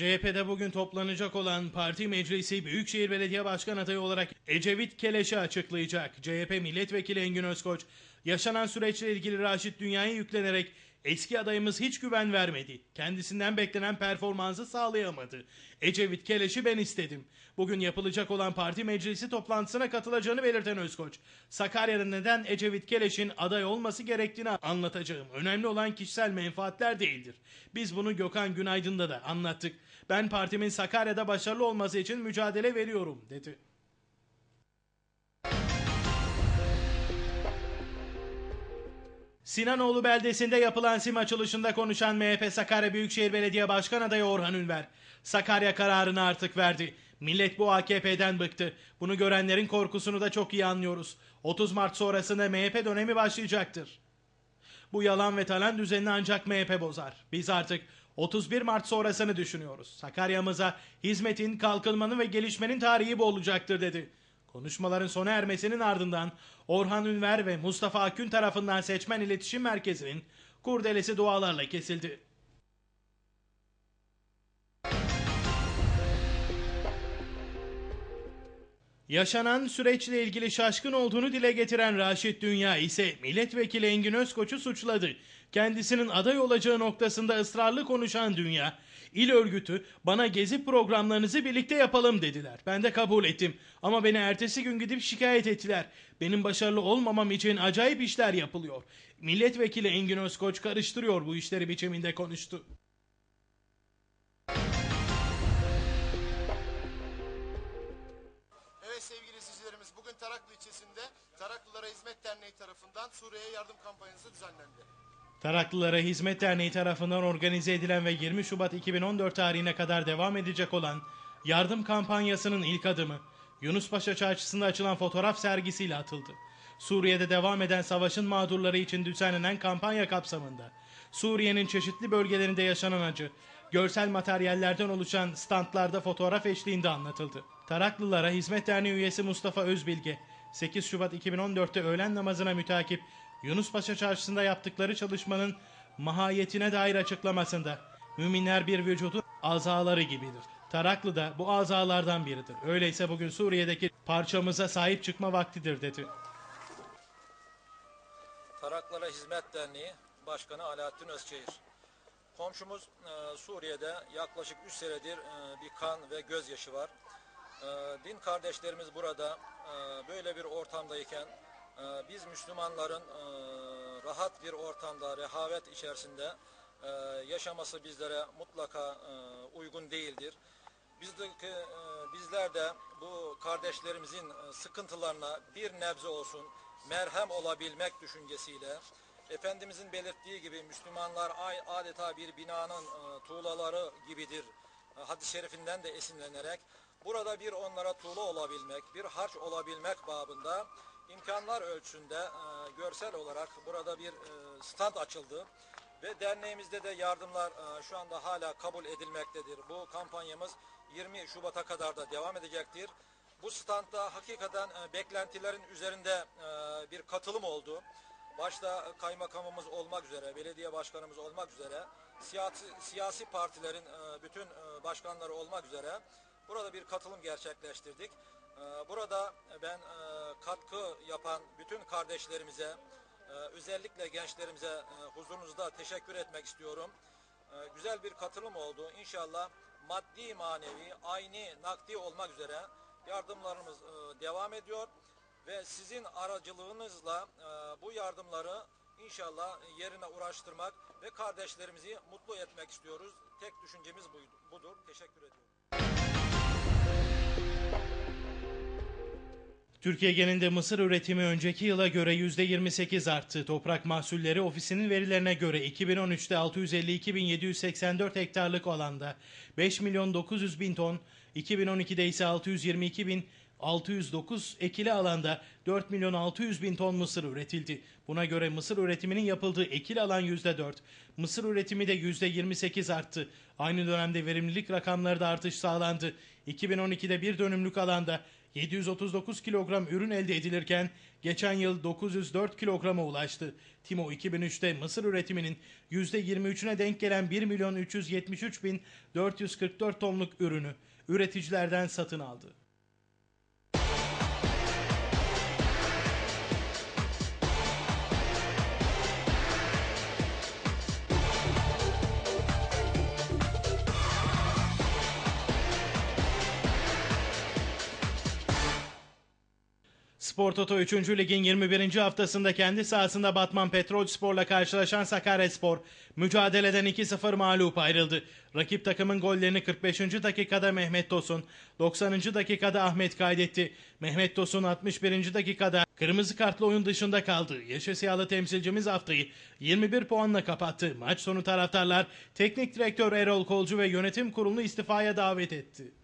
CHP'de bugün toplanacak olan parti meclisi Büyükşehir Belediye Başkan adayı olarak Ecevit Keleş'i açıklayacak. CHP Milletvekili Engin Özkoç, yaşanan süreçle ilgili Raşit Dünya'ya yüklenerek eski adayımız hiç güven vermedi. Kendisinden beklenen performansı sağlayamadı. Ecevit Keleş'i ben istedim. Bugün yapılacak olan parti meclisi toplantısına katılacağını belirten Özkoç, Sakarya'da neden Ecevit Keleş'in aday olması gerektiğini anlatacağım. Önemli olan kişisel menfaatler değildir. Biz bunu Gökhan Günaydın'da da anlattık. Ben partimin Sakarya'da başarılı olması için mücadele veriyorum dedi. Sinanoğlu beldesinde yapılan sim açılışında konuşan MHP Sakarya Büyükşehir Belediye Başkan adayı Orhan Ünver, Sakarya kararını artık verdi. Millet bu AKP'den bıktı. Bunu görenlerin korkusunu da çok iyi anlıyoruz. 30 Mart sonrasında MHP dönemi başlayacaktır. Bu yalan ve talan düzenini ancak MHP bozar. Biz artık 31 Mart sonrasını düşünüyoruz. Sakarya'mıza hizmetin, kalkınmanın ve gelişmenin tarihi bu olacaktır dedi. Konuşmaların sona ermesinin ardından Orhan Ünver ve Mustafa Akün tarafından seçmen iletişim merkezinin kurdelesi dualarla kesildi. Yaşanan süreçle ilgili şaşkın olduğunu dile getiren Raşit Dünya ise milletvekili Engin Özkoç'u suçladı. Kendisinin aday olacağı noktasında ısrarlı konuşan Dünya, il örgütü bana gezi programlarınızı birlikte yapalım dediler. Ben de kabul ettim ama beni ertesi gün gidip şikayet ettiler. Benim başarılı olmamam için acayip işler yapılıyor. Milletvekili Engin Özkoç karıştırıyor bu işleri biçiminde konuştu. Taraklı ilçesinde Taraklılara Hizmet Derneği tarafından Suriye'ye yardım kampanyası düzenlendi. Taraklılara Hizmet Derneği tarafından organize edilen ve 20 Şubat 2014 tarihine kadar devam edecek olan yardım kampanyasının ilk adımı Yunuspaşa Çarşısı'nda açılan fotoğraf sergisiyle atıldı. Suriye'de devam eden savaşın mağdurları için düzenlenen kampanya kapsamında Suriye'nin çeşitli bölgelerinde yaşanan acı, görsel materyallerden oluşan standlarda fotoğraf eşliğinde anlatıldı. Taraklılara Hizmet Derneği üyesi Mustafa Özbilge, 8 Şubat 2014'te öğlen namazına mütakip Yunuspaşa Çarşısı'nda yaptıkları çalışmanın mahiyetine dair açıklamasında müminler bir vücudun azaları gibidir. Taraklı da bu azalardan biridir. Öyleyse bugün Suriye'deki parçamıza sahip çıkma vaktidir dedi. Taraklara Hizmet Derneği Başkanı Alaaddin Özçehir. Komşumuz e, Suriye'de yaklaşık 3 senedir e, bir kan ve gözyaşı var. E, din kardeşlerimiz burada e, böyle bir ortamdayken e, biz Müslümanların e, rahat bir ortamda, rehavet içerisinde e, yaşaması bizlere mutlaka uygun değildir. Bizdeki, e, bizler de bu kardeşlerimizin sıkıntılarına bir nebze olsun merhem olabilmek düşüncesiyle Efendimizin belirttiği gibi Müslümanlar adeta bir binanın tuğlaları gibidir hadis-i şerifinden de esinlenerek burada bir onlara tuğla olabilmek, bir harç olabilmek babında imkanlar ölçüsünde e, görsel olarak burada bir e, stand açıldı. Ve derneğimizde de yardımlar e, şu anda hala kabul edilmektedir. Bu kampanyamız 20 Şubat'a kadar da devam edecektir. Bu standda hakikaten e, beklentilerin üzerinde e, bir katılım oldu. Başta kaymakamımız olmak üzere, belediye başkanımız olmak üzere, siyasi, siyasi partilerin e, bütün e, başkanları olmak üzere burada bir katılım gerçekleştirdik. E, Burada ben e, katkı yapan bütün kardeşlerimize, ee, özellikle gençlerimize e, huzurunuzda teşekkür etmek istiyorum. Ee, güzel bir katılım oldu. İnşallah maddi manevi, aynı nakdi olmak üzere yardımlarımız e, devam ediyor ve sizin aracılığınızla e, bu yardımları inşallah yerine uğraştırmak ve kardeşlerimizi mutlu etmek istiyoruz. Tek düşüncemiz budur. Teşekkür ediyorum. Türkiye genelinde mısır üretimi önceki yıla göre %28 arttı. Toprak Mahsulleri Ofisi'nin verilerine göre 2013'te 652.784 hektarlık alanda 5 milyon 900 bin ton, 2012'de ise 622 bin 609 ekili alanda 4 milyon 600 bin ton mısır üretildi. Buna göre mısır üretiminin yapıldığı ekil alan %4, mısır üretimi de %28 arttı. Aynı dönemde verimlilik rakamları da artış sağlandı. 2012'de bir dönümlük alanda 739 kilogram ürün elde edilirken geçen yıl 904 kilograma ulaştı. Timo 2003'te mısır üretiminin %23'üne denk gelen 1 milyon 373 bin 444 tonluk ürünü üreticilerden satın aldı. Spor Toto 3. Lig'in 21. haftasında kendi sahasında Batman Petrol Spor'la karşılaşan Sakaryaspor mücadeleden 2-0 mağlup ayrıldı. Rakip takımın gollerini 45. dakikada Mehmet Tosun, 90. dakikada Ahmet kaydetti. Mehmet Tosun 61. dakikada kırmızı kartlı oyun dışında kaldı. Yeşil siyahlı temsilcimiz haftayı 21 puanla kapattı. Maç sonu taraftarlar teknik direktör Erol Kolcu ve yönetim kurulunu istifaya davet etti.